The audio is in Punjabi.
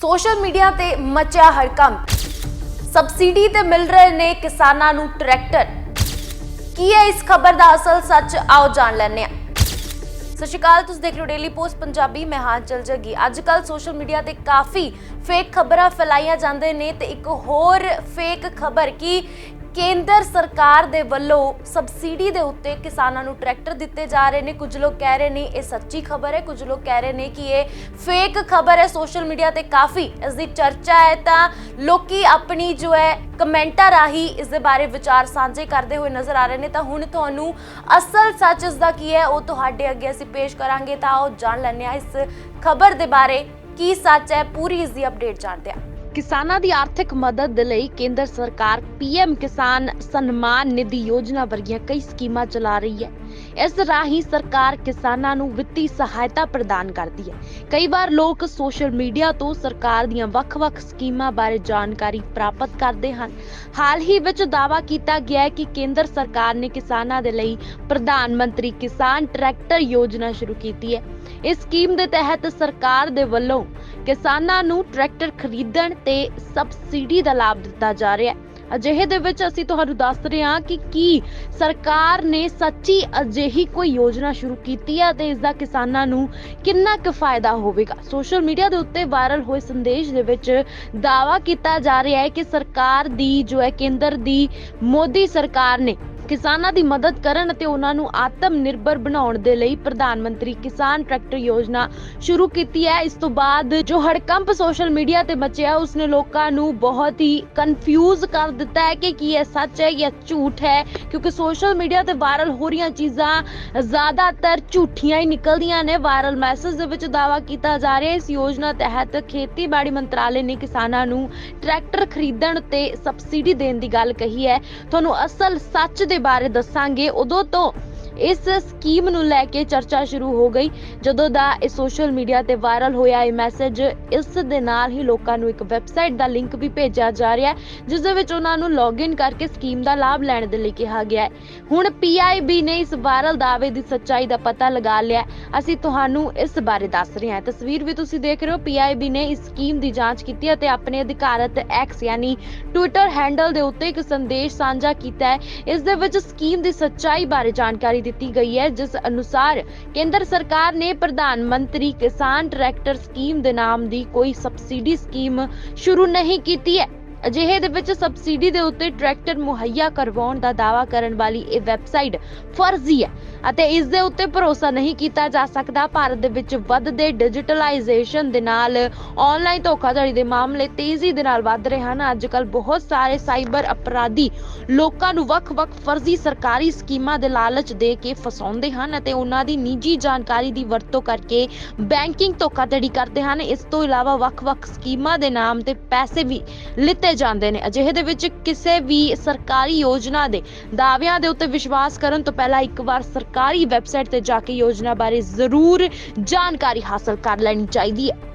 ਸੋਸ਼ਲ ਮੀਡੀਆ ਤੇ ਮਚਿਆ ਹੜਕੰਪ ਸਬਸਿਡੀ ਤੇ ਮਿਲ ਰਹੇ ਨੇ ਕਿਸਾਨਾਂ ਨੂੰ ਟਰੈਕਟਰ। ਕੀ ਹੈ ਇਸ ਖਬਰ ਦਾ ਅਸਲ ਸੱਚ? ਆਓ ਜਾਣ ਲੈਂਦੇ ਹਾਂ। ਸਤਿ ਸ਼੍ਰੀ ਅਕਾਲ, ਤੁਸੀਂ ਦੇਖ ਰਹੇ ਹੋ ਡੇਲੀ ਪੋਸਟ ਪੰਜਾਬੀ, ਮੈਂ ਹਾਂ ਚਲ ਜਗੀ। ਅੱਜ ਕੱਲ ਸੋਸ਼ਲ ਮੀਡੀਆ ਤੇ ਕਾਫੀ ਫੇਕ ਖਬਰਾਂ ਫੈਲਾਈਆਂ ਜਾਂਦੇ ਨੇ ਤੇ ਇੱਕ ਹੋਰ ਫੇਕ ਖਬਰ ਕਿ ਕੇਂਦਰ ਸਰਕਾਰ ਦੇ ਵੱਲੋਂ ਸਬਸਿਡੀ ਦੇ ਉੱਤੇ ਕਿਸਾਨਾਂ ਨੂੰ ਟਰੈਕਟਰ ਦਿੱਤੇ ਜਾ ਰਹੇ ਨੇ। ਕੁਝ ਲੋਕ ਕਹਿ ਰਹੇ ਨੇ ਇਹ ਸੱਚੀ ਖਬਰ ਹੈ। ਕੁਝ ਲੋਕ ਕਹਿ ਰਹੇ ਨੇ ਕਿ ਇਹ ਫੇਕ ਖਬਰ ਹੈ। ਸੋਸ਼ਲ ਮੀਡੀਆ ਤੇ ਕਾਫੀ ਇਸ ਦੀ ਚਰਚਾ ਹੈ ਤਾਂ ਲੋਕੀ ਆਪਣੀ ਜੋ ਹੈ ਕਮੈਂਟਾਂ ਰਾਹੀਂ ਇਸ ਦੇ ਬਾਰੇ ਵਿਚਾਰ ਸਾਂਝੇ ਕਰਦੇ ਹੋਏ ਨਜ਼ਰ ਆ ਰਹੇ ਨੇ। ਤਾਂ ਹੁਣ ਤੁਹਾਨੂੰ ਅਸਲ ਸੱਚ ਇਸ ਦਾ ਕੀ ਹੈ, ਉਹ ਤੁਹਾਡੇ ਅੱਗੇ ਅਸੀਂ ਪੇਸ਼ ਕਰਾਂਗੇ। ਤਾਂ ਆਓ ਜਾਣ ਲੈਂਦੇ ਹਾਂ ਇਸ ਖਬਰ ਦੇ ਬਾਰੇ। ਕੀ ਸੱਚ ਹੈ? ਪੂਰੀ ਇਸ ਦੀ ਅਪਡੇਟ ਜਾਣਦੇ ਹਾਂ। ਕਿਸਾਨਾਂ ਦੀ ਆਰਥਿਕ ਮਦਦ ਦੇ ਲਈ ਕੇਂਦਰ ਸਰਕਾਰ ਪੀਐਮ ਕਿਸਾਨ ਸਨਮਾਨ ਨਿਧੀ ਯੋਜਨਾ ਵਰਗੀਆਂ ਕਈ ਸਕੀਮਾਂ ਚਲਾ ਰਹੀ ਹੈ। ਇਸ ਰਾਹੀਂ ਸਰਕਾਰ ਕਿਸਾਨਾਂ ਨੂੰ ਵਿੱਤੀ ਸਹਾਇਤਾ ਪ੍ਰਦਾਨ ਕਰਦੀ ਹੈ। ਕਈ ਵਾਰ ਲੋਕ ਸੋਸ਼ਲ ਮੀਡੀਆ ਤੋਂ ਸਰਕਾਰ ਦੀਆਂ ਵੱਖ-ਵੱਖ ਸਕੀਮਾਂ ਬਾਰੇ ਜਾਣਕਾਰੀ ਪ੍ਰਾਪਤ ਕਰਦੇ ਹਨ। ਹਾਲ ਹੀ ਵਿੱਚ ਦਾਅਵਾ ਕੀਤਾ ਗਿਆ ਹੈ ਕਿ ਕੇਂਦਰ ਸਰਕਾਰ ਨੇ ਕਿਸਾਨਾਂ ਦੇ ਲਈ ਪ੍ਰਧਾਨ ਮੰਤਰੀ ਕਿਸਾਨ ਟਰੈਕਟਰ ਯੋਜਨਾ ਸ਼ੁਰੂ ਕੀਤੀ ਹੈ। ਇਸ ਸਕੀਮ ਦੇ ਤਹਿਤ ਸਰਕਾਰ ਦੇ ਵੱਲੋਂ ਕਿਸਾਨਾਂ ਨੂੰ ਟਰੈਕਟਰ ਖਰੀਦਣ ਤੇ ਸਬਸਿਡੀ ਦਾ ਲਾਭ ਦਿੱਤਾ ਜਾ ਰਿਹਾ ਹੈ। ਅਜਿਹੇ ਦੇ ਵਿੱਚ ਅਸੀਂ ਤੁਹਾਨੂੰ ਦੱਸ ਰਹੇ ਹਾਂ ਕਿ ਕੀ ਸਰਕਾਰ ਨੇ ਸੱਚੀ ਅਜਿਹੀ ਕੋਈ ਯੋਜਨਾ ਸ਼ੁਰੂ ਕੀਤੀ ਹੈ ਤੇ ਇਸ ਦਾ ਕਿਸਾਨਾਂ ਨੂੰ ਕਿੰਨਾ ਕੁ ਫਾਇਦਾ ਹੋਵੇਗਾ? ਸੋਸ਼ਲ ਮੀਡੀਆ ਦੇ ਉੱਤੇ ਵਾਇਰਲ ਹੋਏ ਸੰਦੇਸ਼ ਦੇ ਵਿੱਚ ਦਾਅਵਾ ਕੀਤਾ ਜਾ ਰਿਹਾ ਹੈ ਕਿ ਸਰਕਾਰ ਦੀ, ਜੋ ਹੈ ਕੇਂਦਰ ਦੀ, ਮੋਦੀ ਸਰਕਾਰ ਨੇ ਕਿਸਾਨਾਂ ਦੀ ਮਦਦ ਕਰਨ ਅਤੇ ਉਹਨਾਂ ਨੂੰ ਆਤਮ ਨਿਰਭਰ ਬਣਾਉਣ ਦੇ ਲਈ ਪ੍ਰਧਾਨ ਮੰਤਰੀ ਕਿਸਾਨ ਟਰੈਕਟਰ ਯੋਜਨਾ ਸ਼ੁਰੂ ਕੀਤੀ ਹੈ। ਇਸ ਤੋਂ ਬਾਅਦ ਜੋ ਹੜਕੰਪ ਸੋਸ਼ਲ ਮੀਡੀਆ ਤੇ ਮਚਿਆ, ਉਸਨੇ ਲੋਕਾਂ ਨੂੰ ਬਹੁਤ ਹੀ ਕਨਫਿਊਜ਼ ਕਰ ਦਿੱਤਾ ਹੈ ਕਿ ਕੀ ਇਹ ਸੱਚ ਹੈ ਜਾਂ ਝੂਠ ਹੈ, ਕਿਉਂਕਿ ਸੋਸ਼ਲ ਮੀਡੀਆ ਤੇ ਵਾਇਰਲ ਹੋ ਰਹੀਆਂ ਚੀਜ਼ਾਂ ਜ਼ਿਆਦਾਤਰ ਝੂਠੀਆਂ ਹੀ ਨਿਕਲਦੀਆਂ ਨੇ। ਵਾਇਰਲ ਮੈਸੇਜ ਦੇ ਵਿੱਚ ਦਾਅਵਾ ਕੀਤਾ ਜਾ ਰਿਹਾ ਇਸ ਯੋਜਨਾ ਤਹਿਤ ਖੇਤੀਬਾੜੀ ਮੰਤਰਾਲੇ ਨੇ ਕਿਸਾਨਾਂ ਨੂੰ ਟਰੈਕਟਰ ਖਰੀਦਣ ਤੇ ਸਬਸਿਡੀ ਦੇਣ ਦੀ ਗੱਲ ਕਹੀ ਹੈ। ਤੁਹਾਨੂੰ ਅਸਲ ਸੱਚ ਦੇ ਬਾਰੇ ਦੱਸਾਂਗੇ। ਉਦੋਂ ਤੋਂ ਇਸ ਸਕੀਮ ਨੂੰ ਲੈ ਕੇ ਚਰਚਾ ਸ਼ੁਰੂ ਹੋ ਗਈ। ਜਦੋਂ ਦਾ ਇਹ ਸੋਸ਼ਲ ਮੀਡੀਆ ਤੇ ਵਾਇਰਲ ਹੋਇਆ, ਇਹ ਮੈਸੇਜ ਇਸ ਦੇ ਨਾਲ ਹੀ ਲੋਕਾਂ ਨੂੰ ਇੱਕ ਵੈਬਸਾਈਟ ਦਾ ਲਿੰਕ ਵੀ ਭੇਜਿਆ ਜਾ ਰਿਹਾ ਹੈ, ਜਿਸ ਦੇ ਵਿੱਚ ਉਹਨਾਂ ਨੂੰ ਲੌਗਇਨ ਕਰਕੇ ਸਕੀਮ ਦਾ ਲਾਭ ਲੈਣ ਦੇ ਲਈ ਕਿਹਾ ਗਿਆ ਹੈ। ਹੁਣ ਪੀਆਈਬੀ ਨੇ ਇਸ ਵਾਇਰਲ ਦਾਅਵੇ ਦੀ ਸੱਚਾਈ ਦਾ ਪਤਾ ਲਗਾ ਲਿਆ ਅਸੀਂ ਤੁਹਾਨੂੰ ਇਸ ਬਾਰੇ ਦੱਸ ਰਹੇ ਹਾਂ। ਤਸਵੀਰ ਵੀ ਤੁਸੀਂ ਦੇਖ ਰਹੇ ਹੋ ਪੀਆਈਬੀ ਨੇ ਇਸ ਸਕੀਮ ਦੀ ਜਾਂਚ ਕੀਤੀ ਅਤੇ ਆਪਣੇ ਅਧਿਕਾਰਤ ਐਕਸ ਯਾਨੀ ਟਵਿੱਟਰ ਹੈਂਡਲ ਦੇ ਉੱਤੇ ਇੱਕ ਸੰਦੇਸ਼ ਸਾਂਝਾ ਕੀਤਾ ਹੈ। ਇਸ ਦੇ ਵਿੱਚ ਸਕੀਮ ਦੀ ਸੱਚਾਈ ਬਾਰੇ ਜਾਣਕਾਰੀ ਦਿੱਤੀ ਗਈ ਹੈ, ਜਿਸ ਅਨੁਸਾਰ ਕੇਂਦਰ ਸਰਕਾਰ ਨੇ ਪ੍ਰਧਾਨ ਮੰਤਰੀ ਕਿਸਾਨ ਟਰੈਕਟਰ ਸਕੀਮ ਦੇ ਨਾਮ ਦੀ ਕੋਈ ਸਬਸਿਡੀ ਸਕੀਮ ਸ਼ੁਰੂ ਨਹੀਂ ਕੀਤੀ ਹੈ। ਅਜਿਹੇ ਦੇ ਵਿੱਚ ਸਬਸਿਡੀ ਦੇ ਉੱਤੇ ਟਰੈਕਟਰ ਮੁਹੱਈਆ ਕਰਵਾਉਣ ਦਾ ਦਾਅਵਾ ਕਰਨ ਵਾਲੀ ਇਹ ਵੈਬਸਾਈਟ ਫਰਜ਼ੀ ਹੈ ਅਤੇ ਇਸ ਦੇ ਉੱਤੇ ਭਰੋਸਾ ਨਹੀਂ ਕੀਤਾ ਜਾ ਸਕਦਾ। ਭਾਰਤ ਦੇ ਵਿੱਚ ਵੱਧਦੇ ਡਿਜੀਟਲਾਈਜੇਸ਼ਨ ਦੇ ਨਾਲ ਆਨਲਾਈਨ ਧੋਖਾਧੜੀ ਦੇ ਮਾਮਲੇ ਤੇਜ਼ੀ ਦੇ ਨਾਲ ਵੱਧ ਰਹੇ ਹਨ। ਅੱਜ ਬਹੁਤ ਸਾਰੇ ਸਾਈਬਰ ਅਪਰਾਧੀ ਲੋਕਾਂ ਨੂੰ ਵੱਖ-ਵੱਖ ਫਰਜ਼ੀ ਸਰਕਾਰੀ ਸਕੀਮਾਂ ਦੇ ਲਾਲਚ ਦੇ ਕੇ ਫਸਾਉਂਦੇ ਹਨ ਅਤੇ ਉਹਨਾਂ ਦੀ ਨਿੱਜੀ ਜਾਣਕਾਰੀ ਦੀ ਵਰਤੋਂ ਕਰਕੇ ਬੈਂਕਿੰਗ ਧੋਖਾਧੜੀ ਕਰਦੇ ਹਨ। ਇਸ ਤੋਂ ਇਲਾਵਾ ਵੱਖ-ਵੱਖ ਸਕੀਮਾਂ ਦੇ ਨਾਮ ਤੇ ਪੈਸੇ ਵੀ ਲਿੱਤੇ ਜਾਂਦੇ ਨੇ। ਅਜਿਹੇ ਦੇ ਵਿੱਚ ਕਿਸੇ ਵੀ ਸਰਕਾਰੀ ਯੋਜਨਾ ਦੇ ਦਾਅਵਿਆਂ ਦੇ ਉੱਤੇ ਵਿਸ਼ਵਾਸ ਕਰਨ ਤੋਂ ਪਹਿਲਾਂ ਇੱਕ ਵਾਰ ਸਰਕਾਰੀ ਵੈਬਸਾਈਟ ਤੇ ਜਾ ਕੇ ਯੋਜਨਾ ਬਾਰੇ ਜ਼ਰੂਰ ਜਾਣਕਾਰੀ ਹਾਸਲ ਕਰ ਲੈਣੀ ਚਾਹੀਦੀ ਹੈ।